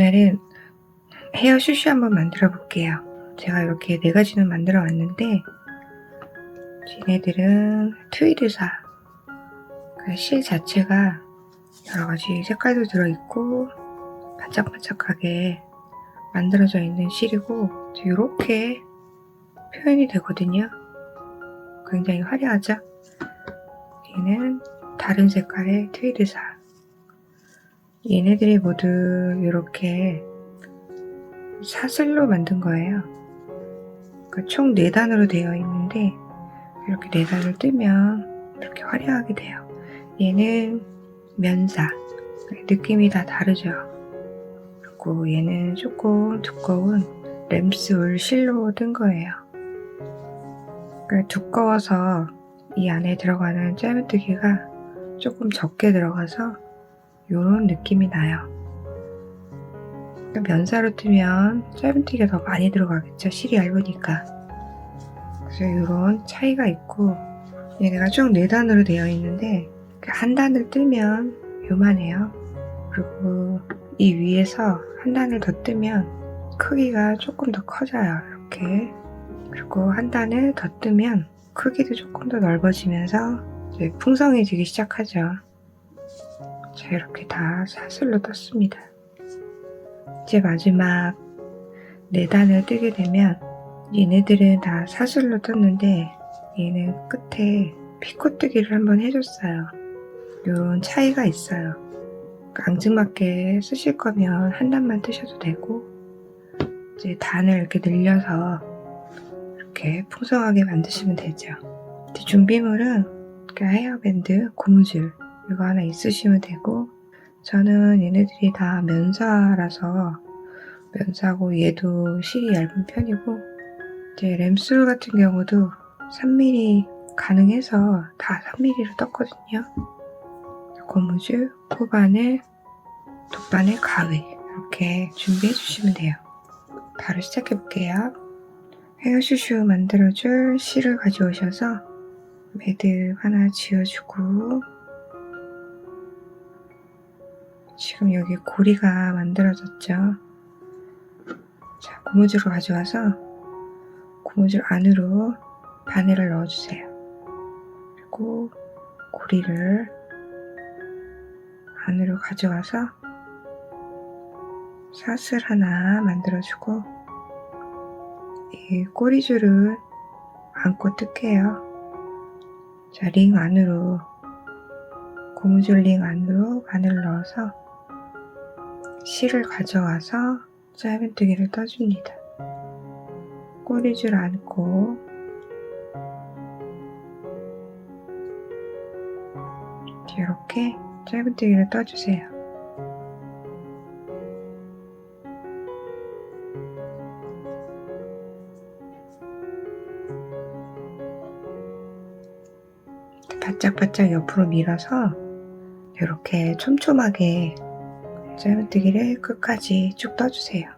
오늘은 헤어 슈슈 한번 만들어 볼게요. 제가 이렇게 네 가지는 만들어 왔는데 얘네들은 트위드사 그실 자체가 여러 가지 색깔도 들어있고 반짝반짝하게 만들어져 있는 실이고 이렇게 표현이 되거든요. 굉장히 화려하죠? 얘는 다른 색깔의 트위드사 얘네들이 모두 이렇게 사슬로 만든 거예요. 그총 4단으로 되어 있는데 이렇게 4단을 뜨면 이렇게 화려하게 돼요. 얘는 면사 느낌이 다 다르죠. 그리고 얘는 조금 두꺼운 램스울 실로 뜬 거예요. 그러니까 두꺼워서 이 안에 들어가는 짜면뜨기가 조금 적게 들어가서 이런 느낌이 나요. 그러니까 면사로 뜨면 짜면뜨기가 더 많이 들어가겠죠. 실이 얇으니까. 그래서 이런 차이가 있고 얘네가 쭉 4단으로 되어 있는데 그한 단을 뜨면 요만해요. 그리고 이 위에서 한 단을 더 뜨면 크기가 조금 더 커져요. 이렇게. 그리고 한 단을 더 뜨면 크기도 조금 더 넓어지면서 풍성해지기 시작하죠. 자, 이렇게 다 사슬로 떴습니다. 이제 마지막 네 단을 뜨게 되면 얘네들은 다 사슬로 떴는데 얘는 끝에 피코뜨기를 한번 해줬어요. 이런 차이가 있어요. 앙증맞게 쓰실 거면 한 단만 뜨셔도 되고 이제 단을 이렇게 늘려서 이렇게 풍성하게 만드시면 되죠. 준비물은 헤어밴드, 고무줄 이거 하나 있으시면 되고 저는 얘네들이 다 면사라서 면사고 얘도 실이 얇은 편이고 이제 램술 같은 경우도 3mm 가능해서 다 3mm로 떴거든요. 고무줄, 코바늘, 돗바늘, 가위 이렇게 준비해 주시면 돼요. 바로 시작해 볼게요. 헤어슈슈 만들어줄 실을 가져오셔서 매듭 하나 지어주고 지금 여기 고리가 만들어졌죠. 자, 고무줄을 가져와서 고무줄 안으로 바늘을 넣어주세요. 그리고 고리를 안으로 가져와서 사슬 하나 만들어주고 이 꼬리줄을 안고 뜰게요. 자, 링 안으로 고무줄 링 안으로 바늘을 넣어서 실을 가져와서 짧은뜨기를 떠줍니다. 꼬리줄 안고 이렇게 짧은뜨기를 떠주세요. 바짝바짝 옆으로 밀어서 이렇게 촘촘하게 짧은뜨기를 끝까지 쭉 떠주세요.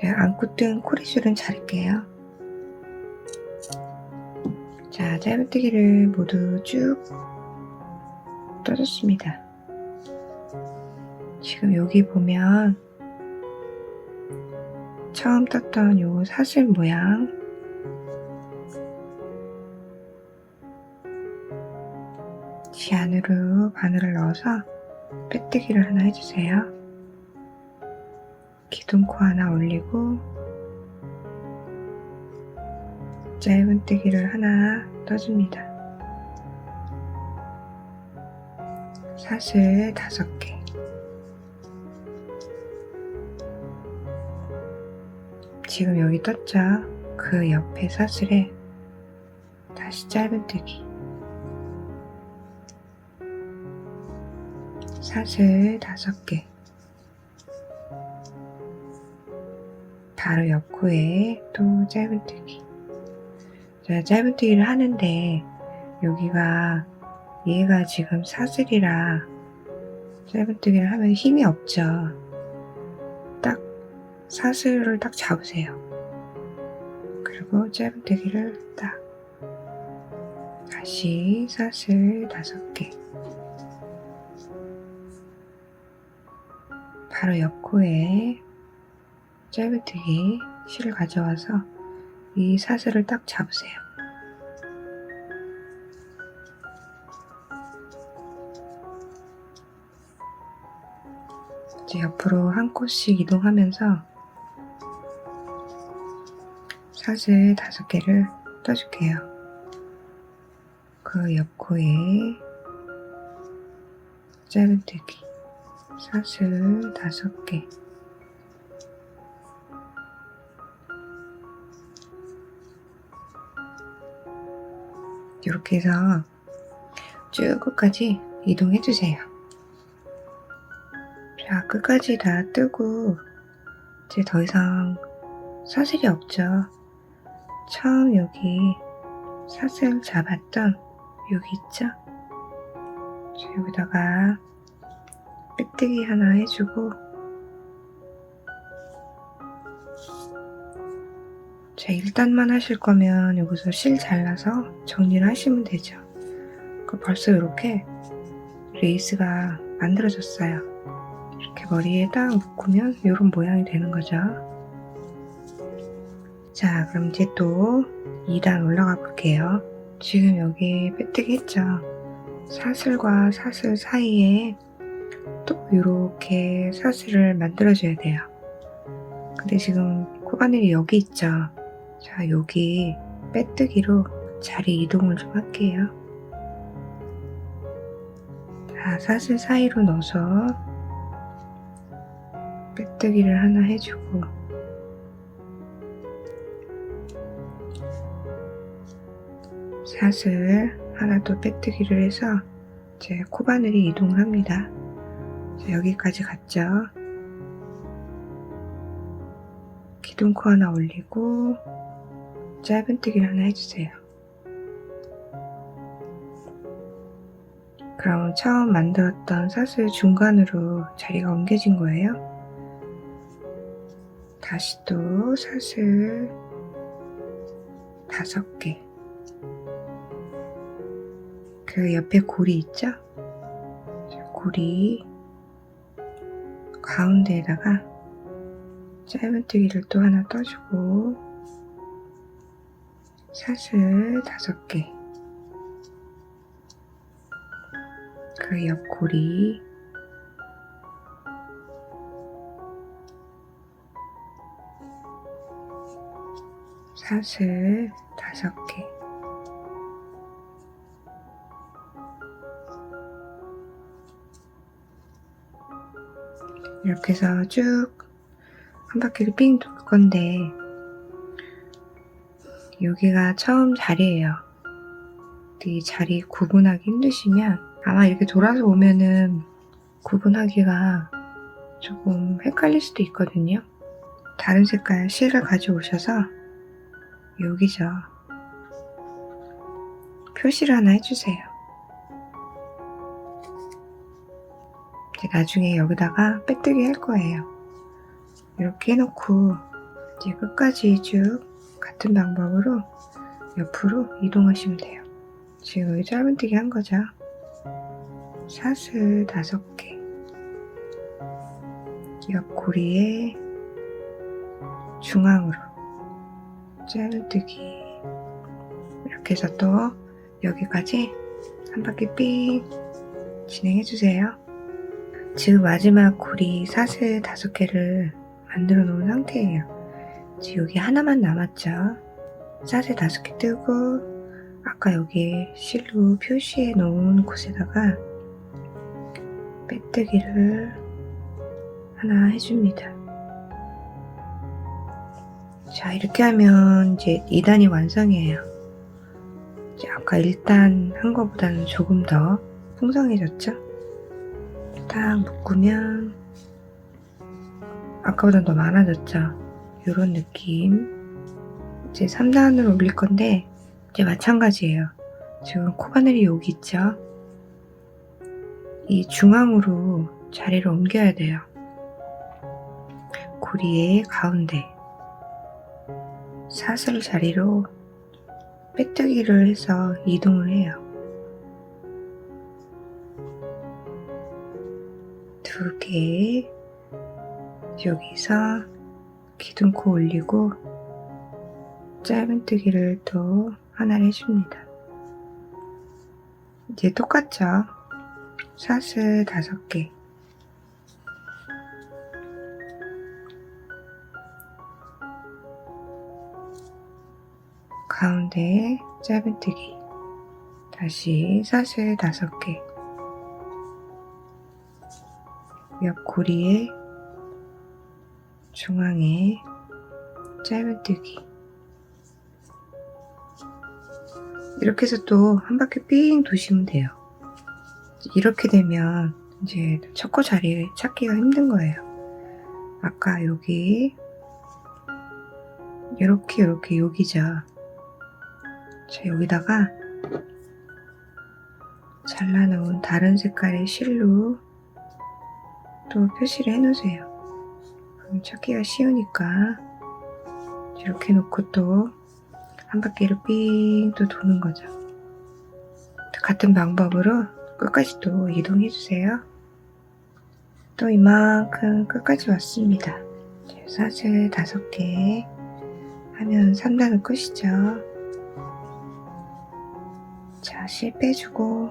제가 안고 뜬 코리줄은 자를게요. 자, 짧은뜨기를 모두 쭉 떠줬습니다. 지금 여기 보면 처음 떴던 요 사슬 모양 지 안으로 바늘을 넣어서 빼뜨기를 하나 해주세요. 기둥코 하나 올리고 짧은뜨기를 하나 떠줍니다. 사슬 다섯 개. 지금 여기 떴죠? 그 옆에 사슬에 다시 짧은뜨기. 사슬 다섯 개. 바로 옆 코에 또 짧은뜨기. 제가 짧은뜨기를 하는데 여기가 얘가 지금 사슬이라 짧은뜨기를 하면 힘이 없죠. 딱 사슬을 딱 잡으세요. 그리고 짧은뜨기를 딱 다시 사슬 다섯 개. 바로 옆 코에 짧은뜨기 실을 가져와서 이 사슬을 딱 잡으세요. 이제 옆으로 한 코씩 이동하면서 사슬 다섯 개를 떠줄게요. 그 옆 코에 짧은뜨기 사슬 다섯 개 이렇게 해서 쭉 끝까지 이동해 주세요. 자, 끝까지 다 뜨고 이제 더 이상 사슬이 없죠. 처음 여기 사슬 잡았던 여기 있죠? 자, 여기다가 빼뜨기 하나 해주고 자, 1단만 하실 거면 여기서 실 잘라서 정리를 하시면 되죠. 그 벌써 이렇게 레이스가 만들어졌어요. 이렇게 머리에 딱 묶으면 이런 모양이 되는 거죠. 자, 그럼 이제 또 2단 올라가 볼게요. 지금 여기 빼뜨기 했죠. 사슬과 사슬 사이에 또 이렇게 사슬을 만들어줘야 돼요. 근데 지금 코바늘이 여기 있죠. 자, 여기 빼뜨기로 자리 이동을 좀 할게요. 자, 사슬 사이로 넣어서 빼뜨기를 하나 해주고 사슬 하나 또 빼뜨기를 해서 제 코바늘이 이동을 합니다. 자, 여기까지 갔죠. 기둥코 하나 올리고 짧은뜨기를 하나 해주세요. 그럼 처음 만들었던 사슬 중간으로 자리가 옮겨진 거예요. 다시 또 사슬 다섯 개. 그 옆에 고리 있죠? 고리 가운데에다가 짧은뜨기를 또 하나 떠주고 사슬 다섯 개. 그옆 고리 사슬 다섯 개. 이렇게 해서 쭉 한 바퀴를 삥 돌 건데 여기가 처음 자리예요. 이 자리 구분하기 힘드시면 아마 이렇게 돌아서 오면은 구분하기가 조금 헷갈릴 수도 있거든요. 다른 색깔 실을 가져오셔서 여기죠. 표시를 하나 해주세요. 이제 나중에 여기다가 빼뜨기 할 거예요. 이렇게 해놓고 이제 끝까지 쭉 같은 방법으로 옆으로 이동하시면 돼요. 지금 여기 짧은뜨기 한 거죠. 사슬 다섯 개. 옆구리에 중앙으로 짧은뜨기. 이렇게 해서 또 여기까지 한 바퀴 삥 진행해주세요. 지금 마지막 고리 사슬 다섯 개를 만들어 놓은 상태예요. 지금 여기 하나만 남았죠. 사슬 다섯 개 뜨고 아까 여기 실로 표시해 놓은 곳에다가 빼뜨기를 하나 해줍니다. 자 이렇게 하면 이제 2단이 완성이에요. 이제 아까 1단 한 거보다는 조금 더 풍성해졌죠? 딱 묶으면 아까보다 더 많아졌죠? 이런 느낌. 이제 3단으로 올릴 건데 이제 마찬가지예요. 지금 코바늘이 여기 있죠? 이 중앙으로 자리를 옮겨야 돼요. 고리의 가운데. 사슬 자리로 빼뜨기를 해서 이동을 해요. 두 개. 여기서 기둥코 올리고 짧은뜨기를 또 하나를 해줍니다. 이제 똑같죠? 사슬 다섯 개 가운데 짧은뜨기 다시 사슬 다섯 개 옆구리에 중앙에 짧은뜨기 이렇게 해서 또 한 바퀴 삥 도시면 돼요. 이렇게 되면 이제 첫코 자리 찾기가 힘든 거예요. 아까 여기 이렇게 이렇게 여기죠 자 여기다가 잘라놓은 다른 색깔의 실로 또 표시를 해놓으세요. 그럼 찾기가 쉬우니까 이렇게 놓고 또 한 바퀴를 삥 또 도는 거죠. 같은 방법으로 끝까지 또 이동해 주세요. 또 이만큼 끝까지 왔습니다. 사슬 다섯 개 하면 3단은 끝이죠. 자, 실 빼주고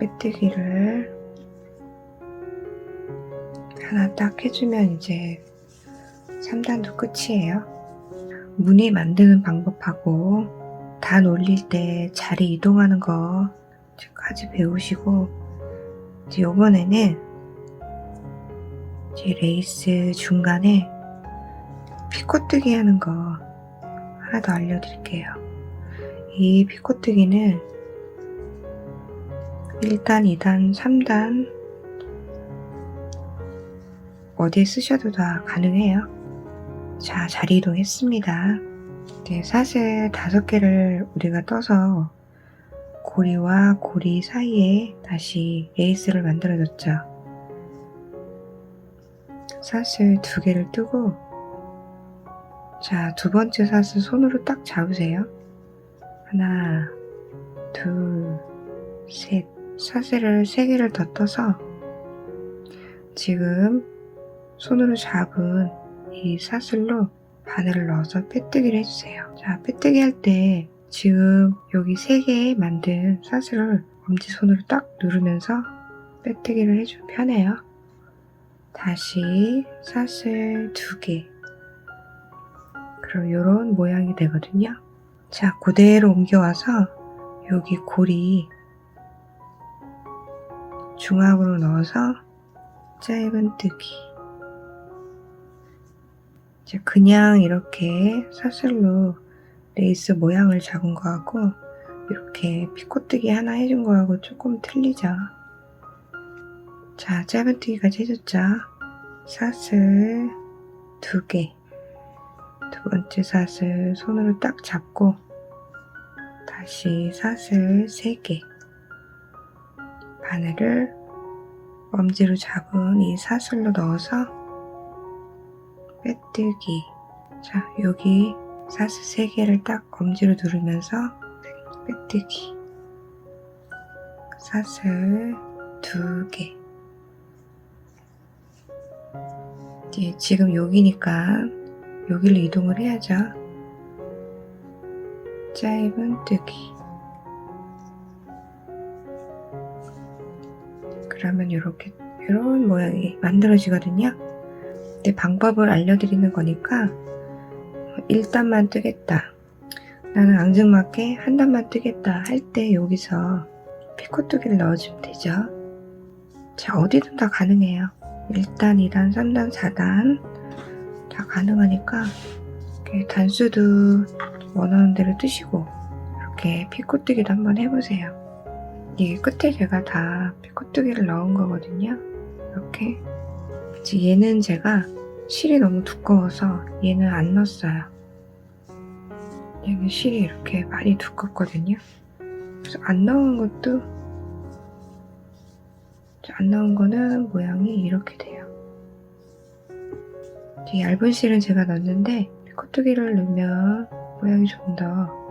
빼뜨기를 하나 딱 해주면 이제 3단도 끝이에요. 무늬 만드는 방법하고 단 올릴 때 자리 이동하는 거까지 배우시고 이제 요번에는 이제 레이스 중간에 피코뜨기 하는 거 하나 더 알려드릴게요. 이 피코뜨기는 1단, 2단, 3단 어디에 쓰셔도 다 가능해요. 자, 자리 이동했습니다. 네, 사슬 다섯 개를 우리가 떠서 고리와 고리 사이에 다시 레이스를 만들어줬죠. 사슬 두 개를 뜨고 자, 두 번째 사슬 손으로 딱 잡으세요. 하나, 둘, 셋. 사슬을 세 개를 더 떠서 지금 손으로 잡은 이 사슬로 바늘을 넣어서 빼뜨기를 해주세요. 자, 빼뜨기 할 때 지금 여기 세개 만든 사슬을 엄지손으로 딱 누르면서 빼뜨기를 해주면 편해요. 다시 사슬 두 개. 그럼 이런 모양이 되거든요. 자, 그대로 옮겨와서 여기 고리 중앙으로 넣어서 짧은 뜨기 이제 그냥 이렇게 사슬로 레이스 모양을 잡은 거하고 이렇게 피코뜨기 하나 해준 거하고 조금 틀리죠. 자 짧은뜨기까지 해줬죠. 사슬 두 개. 두 번째 사슬 손으로 딱 잡고 다시 사슬 세 개. 바늘을 엄지로 잡은 이 사슬로 넣어서 빼뜨기. 자, 여기 사슬 3개를 딱 엄지로 누르면서 빼뜨기. 사슬 2개. 이제 지금 여기니까 여기를 이동을 해야죠. 짧은 뜨기. 그러면 이렇게 이런 모양이 만들어지거든요. 근데 방법을 알려드리는 거니까 일단만 뜨겠다. 나는 앙증맞게 한 단만 뜨겠다 할 때 여기서 피코뜨기를 넣어주면 되죠. 자 어디든 다 가능해요. 1단, 2단, 3단, 4단 다 가능하니까 이렇게 단수도 원하는 대로 뜨시고 이렇게 피코뜨기도 한번 해보세요. 이게 끝에 제가 다 피코뜨기를 넣은 거거든요. 이렇게 얘는 제가 실이 너무 두꺼워서 얘는 안 넣었어요. 얘는 실이 이렇게 많이 두껍거든요. 그래서 안 넣은 것도 안 넣은 거는 모양이 이렇게 돼요. 이 얇은 실은 제가 넣었는데 피코뜨기를 넣으면 모양이 좀 더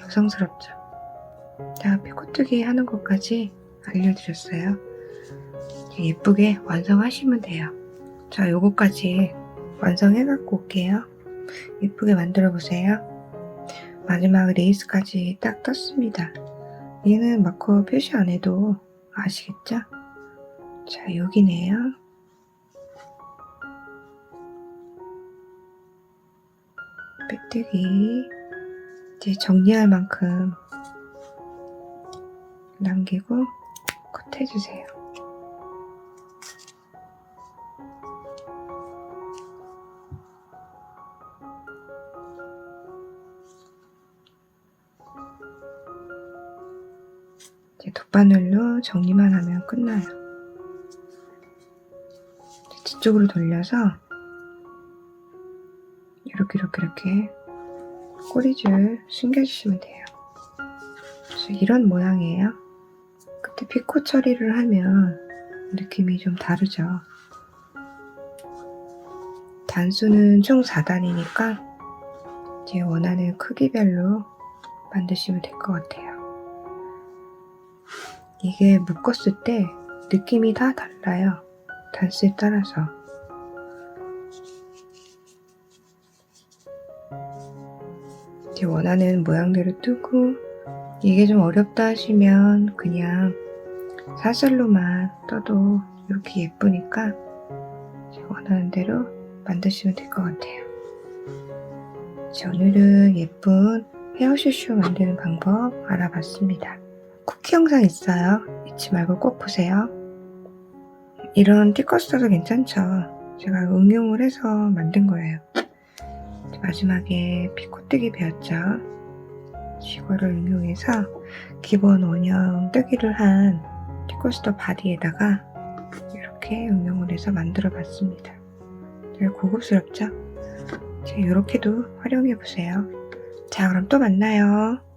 여성스럽죠. 자, 피코뜨기 하는 것까지 알려드렸어요. 예쁘게 완성하시면 돼요. 자, 요거까지 완성해 갖고 올게요. 예쁘게 만들어 보세요. 마지막 레이스까지 딱 떴습니다. 얘는 마커 표시 안 해도 아시겠죠? 자, 여기네요. 빼뜨기. 이제 정리할 만큼 남기고 컷 해주세요. 이제 돗바늘로 정리만 하면 끝나요. 뒤쪽으로 돌려서 이렇게 이렇게 이렇게 꼬리줄 숨겨주시면 돼요. 이런 모양이에요. 그때 피코 처리를 하면 느낌이 좀 다르죠. 단수는 총 4단이니까 제 원하는 크기별로 만드시면 될 것 같아요. 이게 묶었을 때 느낌이 다 달라요. 단수에 따라서. 제 원하는 모양대로 뜨고 이게 좀 어렵다 하시면 그냥 사슬로만 떠도 이렇게 예쁘니까 제 원하는 대로 만드시면 될 것 같아요. 자, 오늘은 예쁜 헤어슈슈 만드는 방법 알아봤습니다. 쿠키 영상 있어요. 잊지 말고 꼭 보세요. 이런 티커 스터도 괜찮죠. 제가 응용을 해서 만든 거예요. 마지막에 피코뜨기 배웠죠. 이거를 응용해서 기본 원형 뜨기를 한 티코스터 바디에다가 이렇게 응용을 해서 만들어 봤습니다. 되게 고급스럽죠? 자, 이렇게도 활용해 보세요. 자, 그럼 또 만나요.